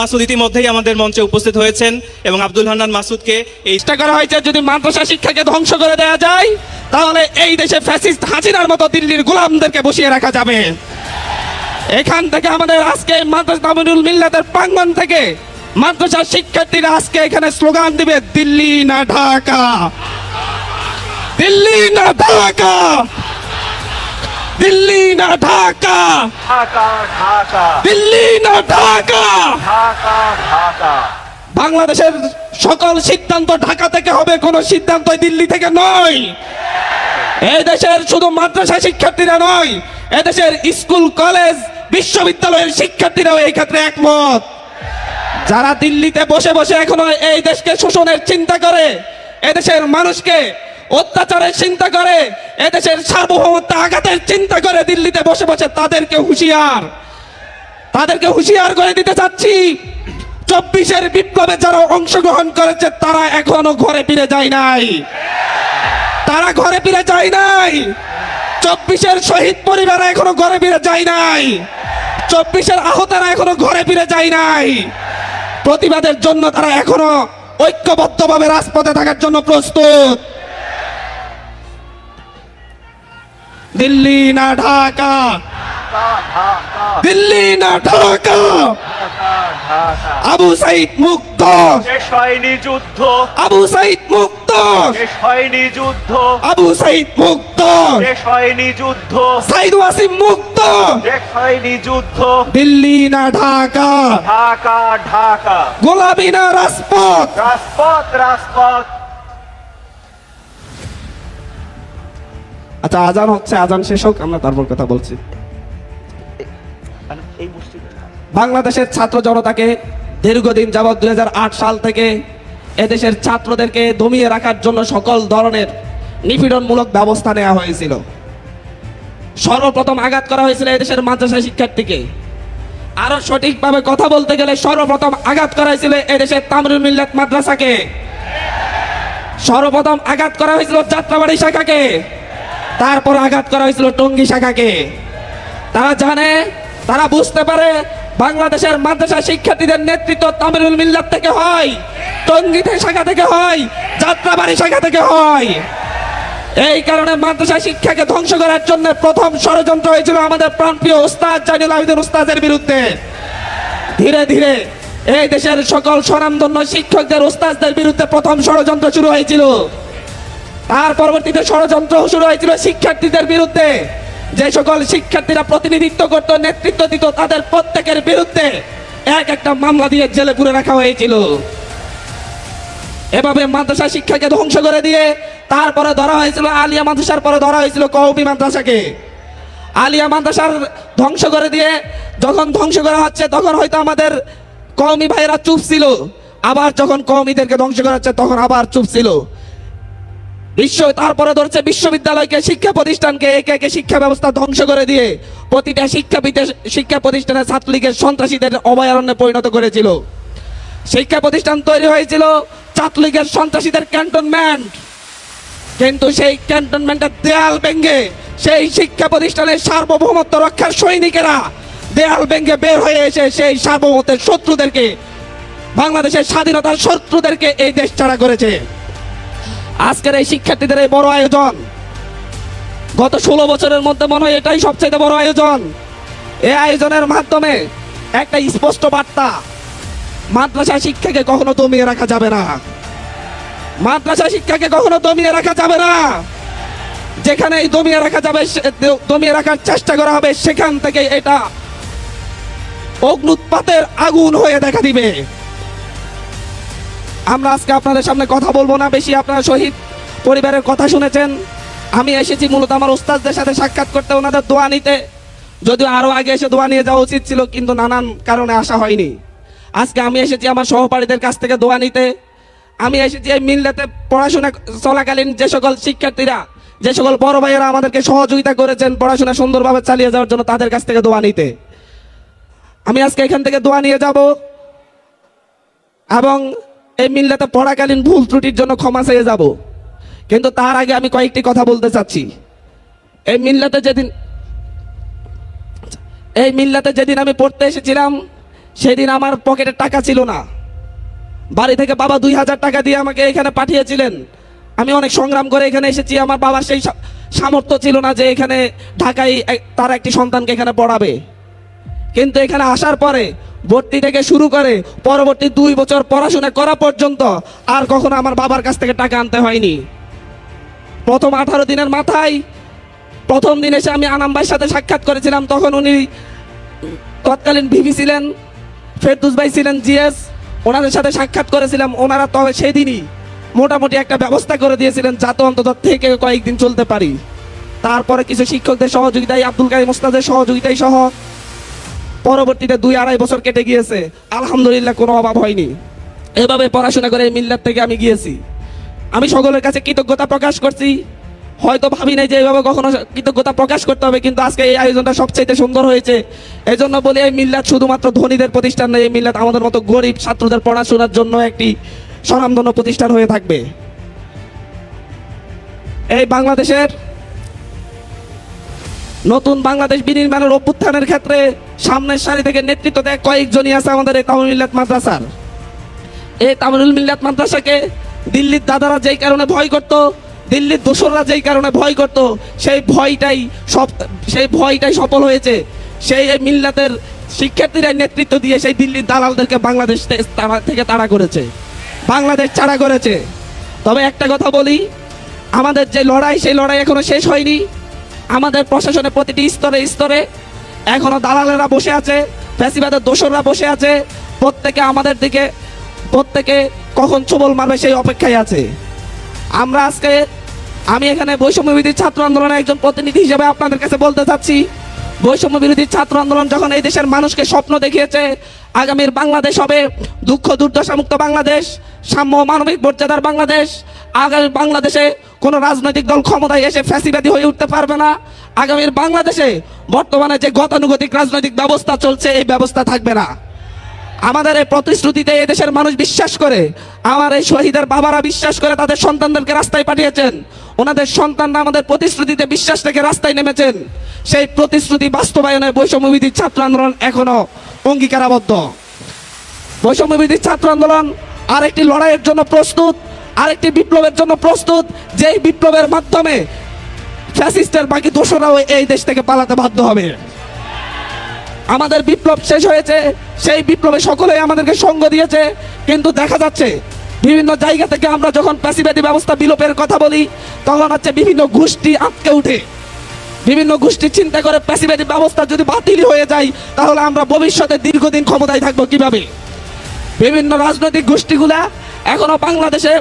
মাসুদ ইতিমধ্যেই আমাদের মঞ্চে উপস্থিত হয়েছেন এবং আব্দুল হান্নান মাসুদকে এই চেষ্টা করা হয়েছে যদি মাদ্রাসা শিক্ষাকে ধ্বংস করে দেওয়া যায়, তাহলে এই দেশে ফ্যাসিস্ট হাসিনার মতো দিল্লির গোলামদেরকে বসিয়ে রাখা যাবে। এখান থেকে আমাদের আজকে মাদ্রাসা তামিনুল মিল্লাতের প্রাঙ্গণ থেকে মাদ্রাসার শিক্ষার্থীরা আজকে এখানে স্লোগান দিবে, দিল্লি না ঢাকা। দিল্লি না ঢাকা! দিল্লি না ঢাকা। দিল্লি না ঢাকা। বাংলাদেশের সকল সিদ্ধান্ত ঢাকা থেকে হবে কোন সিদ্ধান্ত দিল্লি থেকে নয়। এই দেশের শুধু মাদ্রাসা শিক্ষার্থীরা নয় এদেশের স্কুল কলেজ বিশ্ববিদ্যালয়ের শিক্ষার্থীরাও এই ক্ষেত্রে একমত। যারা দিল্লিতে বসে বসে এখনও এই দেশকে শোষণের চিন্তা করে এদেশের মানুষকে অত্যাচারের চিন্তা করে, এদেশের সার্বভৌমত্ব আঘাতের চিন্তা করে দিল্লিতে বসে বসে তাদেরকে হুঁশিয়ার। তাদেরকে হুঁশিয়ার করে দিতে চাচ্ছি। চব্বিশের বিপ্লবে যারা অংশগ্রহণ করেছে, তারা এখনও ঘরে ফিরে যায় নাই। তারা ঘরে ফিরে যায় নাই। চব্বিশের শহীদ পরিবার এখনও ঘরে ফিরে যায় নাই। চব্বিশের আহতারা এখনও ঘরে ফিরে যায় নাই। প্রতিবাদের জন্য তারা এখনও ঐক্যবদ্ধভাবে রাজপথে থাকার জন্য প্রস্তুত। দিল্লি না ঢাকা? দিল্লি না ঢাকা? আবু সাইদ মুক্ত। শেষ হয়নি যুদ্ধ। আবু সাইদ মুক্ত। শেষ হয়নি যুদ্ধ। আবু সাইদ মুক্ত। শেষ হয়নি যুদ্ধ। সাইদ ওয়াসিম মুক্ত। শেষ হয়নি যুদ্ধ। দিল্লি না ঢাকা? ঢাকা ঢাকা। গোলাপি না রাজপথ? রাজপথ রাজপথ। আচ্ছা আজান হচ্ছে, আজান শেষ হোক, আমরা তারপর কথা বলছি। বাংলাদেশের ছাত্র জনতাকে দীর্ঘদিন যাবৎ দুই সাল থেকে এদেশের ছাত্রদেরকে দমিয়ে রাখার জন্য সকল ধরনের নিপীড়নমূলক ব্যবস্থা নেওয়া হয়েছিল। সর্বপ্রথম আঘাত করা হয়েছিল এদেশের মাদ্রাসা শিক্ষার্থীকে। আরও সঠিকভাবে কথা বলতে গেলে সর্বপ্রথম আঘাত করা হয়েছিল এদেশের তামরুল মিল্লাত মাদ্রাসাকে। সর্বপ্রথম আঘাত করা হয়েছিল যাত্রাবাড়ি শাখাকে। তারপর আঘাত করা হয়েছিল টঙ্গী শাখাকে। তারা জানে, তারা বুঝতে পারে বাংলাদেশের মাদ্রাসা শিক্ষার্থীদের নেতৃত্ব তামিরুল মিল্লাত থেকে হয়, টঙ্গীতে শাখা থেকে হয়, যাত্রাবাড়ি শাখা থেকে হয়। এই কারণে মাদ্রাসা শিক্ষাকে ধ্বংস করার জন্য প্রথম ষড়যন্ত্র হয়েছিল আমাদের প্রাণপ্রিয় উস্তাদ জাইনুল আবেদিন উস্তাদের বিরুদ্ধে। ধীরে ধীরে এই দেশের সকল স্বনামধন্য শিক্ষকদের, উস্তাদদের বিরুদ্ধে প্রথম ষড়যন্ত্র শুরু হয়েছিল। তার পরবর্তীতে ষড়যন্ত্র শুরু হয়েছিল শিক্ষার্থীদের বিরুদ্ধে। যে সকল শিক্ষার্থীরা প্রতিনিধিত্ব করত, নেতৃত্ব দিত, তাদের প্রত্যেকের বিরুদ্ধে এক একটা মামলা দিয়ে জেলে পুরে রাখা হয়েছিল। এভাবে মাদ্রাসা শিক্ষাকে ধ্বংস করে দিয়ে তারপরে ধরা হয়েছিল, আলিয়া মাদ্রাসার পরে ধরা হয়েছিল কৌমি মাদ্রাসাকে। আলিয়া মাদ্রাসার ধ্বংস করে দিয়ে যখন ধ্বংস করা হচ্ছে, তখন হয়তো আমাদের কওমি ভাইয়েরা চুপ ছিল। আবার যখন কওমিদেরকে ধ্বংস করা হচ্ছে, তখন আবার চুপ ছিল। বিশ্ব তারপরে ধরছে বিশ্ববিদ্যালয়কে, শিক্ষা প্রতিষ্ঠানকে, একে একে শিক্ষা ব্যবস্থা ধ্বংস করে দিয়ে প্রতিটা শিক্ষা শিক্ষা প্রতিষ্ঠানে ছাত্রলীগের সন্ত্রাসীদের অভয়ারণ্যে পরিণত করেছিল। শিক্ষা প্রতিষ্ঠান তৈরি হয়েছিল ছাত্রলীগের সন্ত্রাসীদের ক্যান্টনমেন্ট। কিন্তু সেই ক্যান্টনমেন্টের দেয়াল ভেঙ্গে সেই শিক্ষা প্রতিষ্ঠানের সার্বভৌমত্ব রক্ষার সৈনিকেরা দেয়াল ভেঙ্গে বের হয়ে এসে সেই সার্বভৌমত্বের শত্রুদেরকে, বাংলাদেশের স্বাধীনতার শত্রুদেরকে এই দেশ ছাড়া করেছে। আজকের এই শিক্ষার্থীদের এই বড় আয়োজন। গত ষোলো বছরের মধ্যে মনে হয় এটাই সবচেয়ে বড় আয়োজন। এই আয়োজনের মাধ্যমে একটা স্পষ্ট বার্তা, মাদ্রাসা শিক্ষাকে কখনো দমিয়ে রাখা যাবে না। মাদ্রাসা শিক্ষাকে কখনো দমিয়ে রাখা যাবে না। যেখানে দমিয়ে রাখা যাবে দমিয়ে রাখার চেষ্টা করা হবে, সেখান থেকে এটা অগ্নুৎপাতের আগুন হয়ে দেখা দিবে। আমরা আজকে আপনাদের সামনে কথা বলব না, বেশি আপনারা শহীদ পরিবারের কথা শুনেছেন। আমি এসেছি মূলত আমার ওস্তাদদের সাথে সাক্ষাৎ করতে, ওনাদের দোয়া নিতে। যদিও আরও আগে এসে দোয়া নিয়ে যাওয়া উচিত ছিল, কিন্তু নানান কারণে আসা হয়নি। আজকে আমি এসেছি আমার সহপাঠীদের কাছ থেকে দোয়া নিতে। আমি এসেছি এই মিল্লাতে পড়াশোনা চলাকালীন যে সকল শিক্ষার্থীরা, যে সকল বড় ভাইয়েরা আমাদেরকে সহযোগিতা করেছেন, পড়াশোনা সুন্দরভাবে চালিয়ে যাওয়ার জন্য তাদের কাছ থেকে দোয়া নিতে। আমি আজকে এখান থেকে দোয়া নিয়ে যাব এবং এই মিল্লাতে পড়াকালীন ভুল ত্রুটির জন্য ক্ষমা চেয়ে যাব। কিন্তু তার আগে আমি কয়েকটি কথা বলতে চাচ্ছি। এই মিল্লাতে যেদিন এই মিল্লাতে যেদিন আমি পড়তে এসেছিলাম, সেদিন আমার পকেটে টাকা ছিল না। বাড়ি থেকে বাবা দুই হাজার টাকা দিয়ে আমাকে এখানে পাঠিয়েছিলেন। আমি অনেক সংগ্রাম করে এখানে এসেছি। আমার বাবার সেই সামর্থ্য ছিল না যে এখানে ঢাকায় তার একটি সন্তানকে এখানে পড়াবে। কিন্তু এখানে আসার পরে ভর্তি থেকে শুরু করে পরবর্তী দুই বছর পড়াশোনা করা পর্যন্ত আর কখনো আমার বাবার কাছ থেকে টাকা আনতে হয়নি। প্রথম আঠারো দিনের মাথায় প্রথম দিন এসে আমি আনাম ভাইয়ের সাথে সাক্ষাৎ করেছিলাম, তখন উনি তৎকালীন ভিভি ছিলেন, ফেরদুস ভাই ছিলেন, জিএস, ওনাদের সাথে সাক্ষাৎ করেছিলাম, ওনারা তবে সেদিনই মোটামুটি একটা ব্যবস্থা করে দিয়েছিলেন যাতে অন্তত থেকে কয়েকদিন চলতে পারি। তারপরে কিছু শিক্ষকদের সহযোগিতায়, আব্দুল কাইম মোস্তাদের সহযোগিতায় সহ পরবর্তীতে দুই আড়াই বছর কেটে গিয়েছে। আলহামদুলিল্লাহ কোনো অভাব হয়নি। এভাবে পড়াশোনা করে এই মিল্লাত থেকে আমি গিয়েছি। আমি সকলের কাছে কৃতজ্ঞতা প্রকাশ করছি। হয়তো ভাবি নাই যে এইভাবে কখনো কৃতজ্ঞতা প্রকাশ করতে হবে, কিন্তু আজকে এই আয়োজনটা সবচেয়ে সুন্দর হয়েছে। এই জন্য বলি এই মিল্লাত শুধুমাত্র ধনীদের প্রতিষ্ঠান নয়, এই মিল্লাত আমাদের মতো গরিব ছাত্রদের পড়াশোনার জন্য একটি স্বনামধন্য প্রতিষ্ঠান হয়ে থাকবে। এই বাংলাদেশের নতুন বাংলাদেশ বিনির্মাণের অভ্যুত্থানের ক্ষেত্রে সামনের সারি থেকে নেতৃত্ব দেয় কয়েকজনই আছে আমাদের এই তামিল মিল্লাত মাদ্রাসার। এই তামিলুল মিল্লাত মাদ্রাসাকে দিল্লির দাদারা যেই কারণে ভয় করত, দিল্লির দোসররা যেই কারণে ভয় করত, সেই ভয়টাই সব, সেই ভয়টাই সফল হয়েছে। সেই মিল্লাতের শিক্ষার্থীরা নেতৃত্ব দিয়ে সেই দিল্লির দালালদেরকে বাংলাদেশ থেকে তাড়া করেছে। বাংলাদেশ ছাড়া করেছে। তবে একটা কথা বলি, আমাদের যে লড়াই, সেই লড়াই এখনও শেষ হয়নি। আমাদের প্রশাসনের প্রতিটি স্তরে স্তরে এখনও দালালেরা বসে আছে, ফ্যাসিবাদের দোসররা বসে আছে, প্রত্যেকে আমাদের দিকে, প্রত্যেকে কখন ছবল মারবে সেই অপেক্ষায় আছে। আমরা আজকে, আমি এখানে বৈষম্য বিরোধী ছাত্র আন্দোলনের একজন প্রতিনিধি হিসেবে আপনাদের কাছে বলতে চাচ্ছি, বৈষম্য বিরোধী ছাত্র আন্দোলন যখন এই দেশের মানুষকে স্বপ্ন দেখিয়েছে, আগামীর বাংলাদেশ হবে দুঃখ দুর্দশা মুক্ত বাংলাদেশ, সাম্য মানবিক মর্যাদার বাংলাদেশ, আগামী বাংলাদেশে কোনো রাজনৈতিক দল ক্ষমতায় এসে ফ্যাসিবাদী হয়ে উঠতে পারবে না। আগামীর বাংলাদেশে বর্তমানে যে গতানুগতিক রাজনৈতিক ব্যবস্থা চলছে, এই ব্যবস্থা থাকবে না। আমাদের এই প্রতিশ্রুতিতে এদেশের মানুষ বিশ্বাস করে, আমার এই শহীদের বাবারা বিশ্বাস করে তাদের সন্তানদেরকে রাস্তায় পাঠিয়েছেন। ওনাদের সন্তানরা আমাদের প্রতিশ্রুতিতে বিশ্বাস রেখে রাস্তায় নেমেছেন। সেই প্রতিশ্রুতি বাস্তবায়নে বৈষম্যবিধি ছাত্র আন্দোলন এখনও অঙ্গীকারাবদ্ধ। বৈষম্যবিধি ছাত্র আন্দোলন আরেকটি লড়াইয়ের জন্য প্রস্তুত। আরেকটি বিপ্লবের জন্য প্রস্তুত, যেই বিপ্লবের মাধ্যমে ফ্যাসিস্টের বাকি দোষরাও এই দেশ থেকে পালাতে বাধ্য হবে। আমাদের বিপ্লব শেষ হয়েছে, সেই বিপ্লবে সকলেই আমাদেরকে সঙ্গ দিয়েছে, কিন্তু দেখা যাচ্ছে বিভিন্ন জায়গা থেকে আমরা যখন প্যাসিবাদী ব্যবস্থা বিলোপের কথা বলি, তখন হচ্ছে বিভিন্ন গোষ্ঠী আটকে উঠে। বিভিন্ন গোষ্ঠী চিন্তা করে প্যাসিবাদী ব্যবস্থা যদি বাতিল হয়ে যায়, তাহলে আমরা ভবিষ্যতে দীর্ঘদিন ক্ষমতায় থাকব কীভাবে? বিভিন্ন রাজনৈতিক গোষ্ঠীগুলা এখনও বাংলাদেশে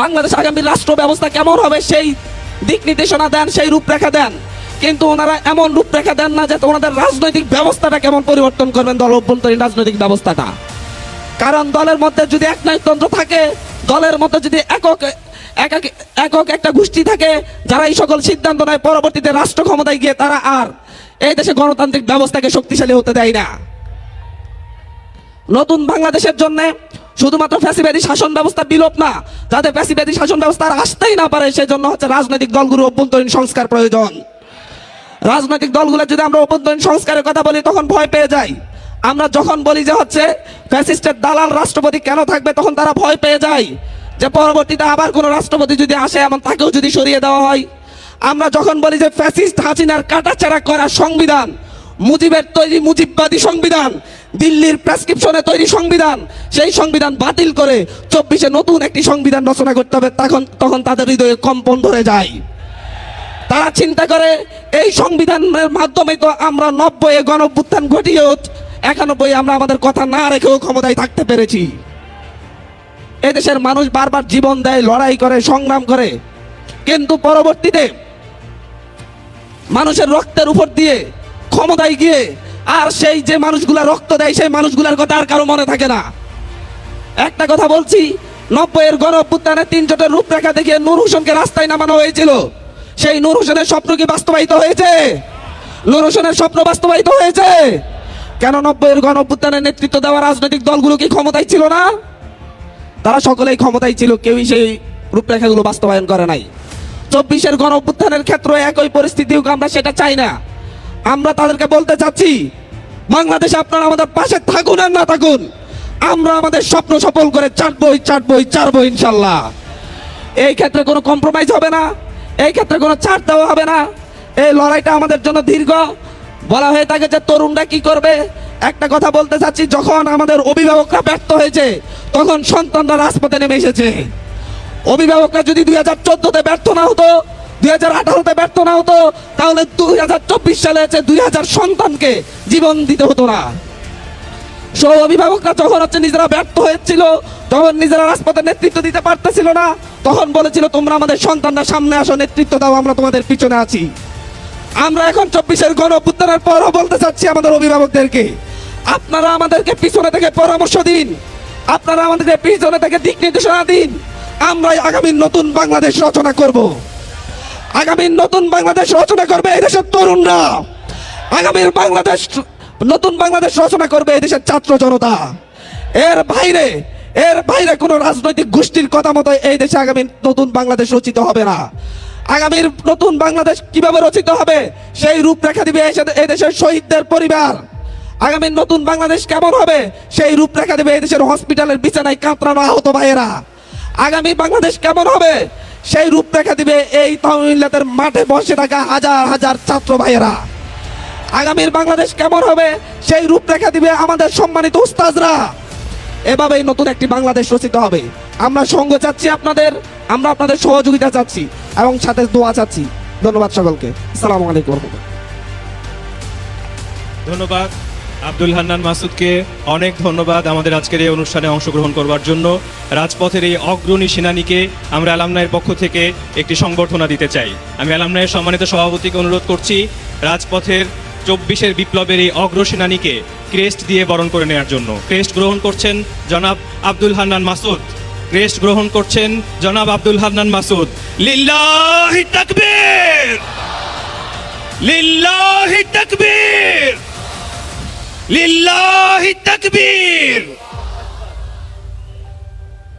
বাংলাদেশ আগামী রাষ্ট্র ব্যবস্থা কেমন হবে সেই দিক নির্দেশনা দেন, সেই রূপরেখা দেন। কিন্তু ওনারা এমন রূপরেখা দেন না যে ওনাদের রাজনৈতিক ব্যবস্থাটা কেমন পরিবর্তন করবেন দল অভ্যন্তরীণ রাজনৈতিক ব্যবস্থাটা। কারণ দলের মধ্যে যদি একনায়কতন্ত্র থাকে, দলের মধ্যে যদি একক একক একক একটা গোষ্ঠী থাকে, যারা এই সকল সিদ্ধান্ত নেয়, পরবর্তীতে রাষ্ট্র ক্ষমতায় গিয়ে তারা আর এই দেশে গণতান্ত্রিক ব্যবস্থাকে শক্তিশালী হতে দেয় না। নতুন বাংলাদেশের জন্য শুধুমাত্র ফ্যাসিবাদী শাসন ব্যবস্থা বিলোপ না, যাতে ফ্যাসিবাদী শাসন ব্যবস্থা আর আসতেই না পারে, সেজন্য হচ্ছে রাজনৈতিক দলগুলোর অভ্যন্তরীণ সংস্কার প্রয়োজন। রাজনৈতিক দলগুলো যদি আমরা অভ্যন্তরীণ সংস্কারের কথা বলি, তখন ভয় পেয়ে যাই আমরা যখন বলি যে হচ্ছে ফ্যাসিস্টের দালাল রাষ্ট্রপতি কেন থাকবে, তখন তারা ভয় পেয়ে যায় যে পরবর্তীতে আবার কোনো রাষ্ট্রপতি যদি আসে, এমন তাকেও যদি সরিয়ে দেওয়া হয়। আমরা যখন বলি যে ফ্যাসিস্ট হাসিনার কাটাচাড়া করা সংবিধান মুজিবের তৈরি মুজিববাদী সংবিধান, দিল্লির প্রেসক্রিপশনে তৈরি সংবিধান, সেই সংবিধান বাতিল করে চব্বিশে নতুন একটি সংবিধান রচনা করতে হবে, তখন তখন তাদের হৃদয়ে কম্পন ধরে যায়। তারা চিন্তা করে, এই সংবিধানের মাধ্যমে তো আমরা নব্বই গণ অভ্যুত্থান ঘটিয়েও একানব্বই আমরা আমাদের কথা না রেখেও ক্ষমতায় থাকতে পেরেছি। এদেশের মানুষ বারবার জীবন দেয়, লড়াই করে, সংগ্রাম করে। কিন্তু পরবর্তীতে মানুষের রক্তের উপর দিয়ে ক্ষমতায় গিয়ে আর সেই যে মানুষগুলা রক্ত দেয়, সেই মানুষগুলার কথা আর কারও মনে থাকে না। একটা কথা বলছি, নব্বইয়ের গণ অভ্যুত্থানের তিন জোটের রূপরেখা দেখিয়ে নূর হোসেনকে রাস্তায় নামানো হয়েছিল। সেই নূর হোসেনের স্বপ্ন কি বাস্তবায়িত হয়েছে? নূর হোসেনের স্বপ্ন বাস্তবায়িত হয়েছে? কেন নব্বইয়ের গণ অভ্যুত্থানের নেতৃত্ব দেওয়া রাজনৈতিক দলগুলো কি ক্ষমতায় ছিল না? তারা সকলেই ক্ষমতায় ছিল, কেউই সেই রূপরেখাগুলো বাস্তবায়ন করে নাই। চব্বিশের গণ অভ্যুত্থানের ক্ষেত্রে একই পরিস্থিতি আমরা সেটা চাই না। আমরা তাদেরকে বলতে চাচ্ছি, বাংলাদেশে আপনারা আমাদের পাশে থাকুন আর না থাকুন। আমরা আমাদের স্বপ্ন সফল করে চাটবই চাটবই চারবো ইনশাল্লাহ। এই ক্ষেত্রে কোনো কম্প্রোমাইজ হবে না, এই ক্ষেত্রে কোনো ছাড় দেওয়া হবে না। এই লড়াইটা আমাদের জন্য দীর্ঘ। বলা হয়ে থাকে যে তরুণরা কি করবে? একটা কথা বলতে চাচ্ছি, যখন আমাদের অভিভাবকরা ব্যর্থ হয়েছে, তখন সন্তানরা রাজপথে নেমে এসেছে। অভিভাবকরা যদি দুই হাজার চোদ্দতে ব্যর্থ না হতো দুই হাজার আঠারোতে ব্যর্থ না হতো, তাহলে দুই হাজার চব্বিশ সালে আছে দুই হাজার সন্তানকে জীবন দিতে হতো না। সো অভিভাবকরা যখন হচ্ছে নিজেরা ব্যর্থ হয়েছিল, তখন নিজেরা রাজপথে নেতৃত্ব দিতে পারতেছিল না। তখন বলেছিল, তোমরা আমাদের সন্তানরা সামনে আসো, নেতৃত্ব দাও, আমরা তোমাদের পিছনে আছি। আমরা এখন চব্বিশের গণ অভ্যুত্থানের পরও বলতে চাচ্ছি আমাদের অভিভাবকদেরকে, আপনারা আমাদেরকে পিছনে থেকে পরামর্শ দিন। আপনারা আমাদেরকে পিছনে থেকে দিক নির্দেশনা দিন। আমরাই আগামী নতুন বাংলাদেশ রচনা করব। আগামী নতুন বাংলাদেশ রচনা করবে এই দেশের তরুণরা। আগামীর বাংলাদেশ নতুন বাংলাদেশ রচনা করবে এই দেশের ছাত্র জনতা। এর বাইরে এর বাইরে কোনো রাজনৈতিক গোষ্ঠীর কথা মতো এই দেশে আগামী নতুন বাংলাদেশ রচিত হবে না। আগামীর নতুন বাংলাদেশ কীভাবে রচিত হবে, সেই রূপরেখা দিবে এই- দেশের শহীদদের পরিবার। আগামী নতুন বাংলাদেশ কেমন হবে, সেই রূপরেখা দেবে এই দেশের হসপিটালের বিছানায় কাতরানো আহত ভাইয়েরা। আগামী বাংলাদেশ কেমন হবে সেই রূপরেখা দিবে এই তামিলাদের মাঠে বসে থাকা হাজার হাজার ছাত্র ভাইয়েরা। আগামীর বাংলাদেশ কেমন হবে সেই রূপরেখা দিবে আমাদের সম্মানিত উস্তাজরা এভাবেই নতুন একটি বাংলাদেশ রচিত হবে। আমরা সঙ্গ চাচ্ছি আপনাদের, আমরা আপনাদের সহযোগিতা চাচ্ছি এবং সাথে দোয়া চাচ্ছি। ধন্যবাদ সকলকে। আসসালামু আলাইকুম। ধন্যবাদ। আব্দুল হান্নান মাসুদকে অনেক ধন্যবাদ আমাদের আজকের এই অনুষ্ঠানে অংশগ্রহণ করবার জন্য। রাজপথের এই অগ্রণী সেনানীকে আমরা অ্যালামনাইয়ের পক্ষ থেকে একটি সংবর্ধনা দিতে চাই। আমি অ্যালামনাইয়ের সম্মানিত সভাপতিকে অনুরোধ করছি, রাজপথের চব্বিশের বিপ্লবের এই অগ্রসেনানীকে ক্রেস্ট দিয়ে বরণ করে নেওয়ার জন্য। ক্রেস্ট গ্রহণ করছেন জনাব আব্দুল হান্নান মাসুদ। ক্রেস্ট গ্রহণ করছেন জনাব আব্দুল হান্নান মাসুদ। লিল্লাহি তাকবীর! লিল্লাহি তাকবীর! লিল্লাহি তাকবীর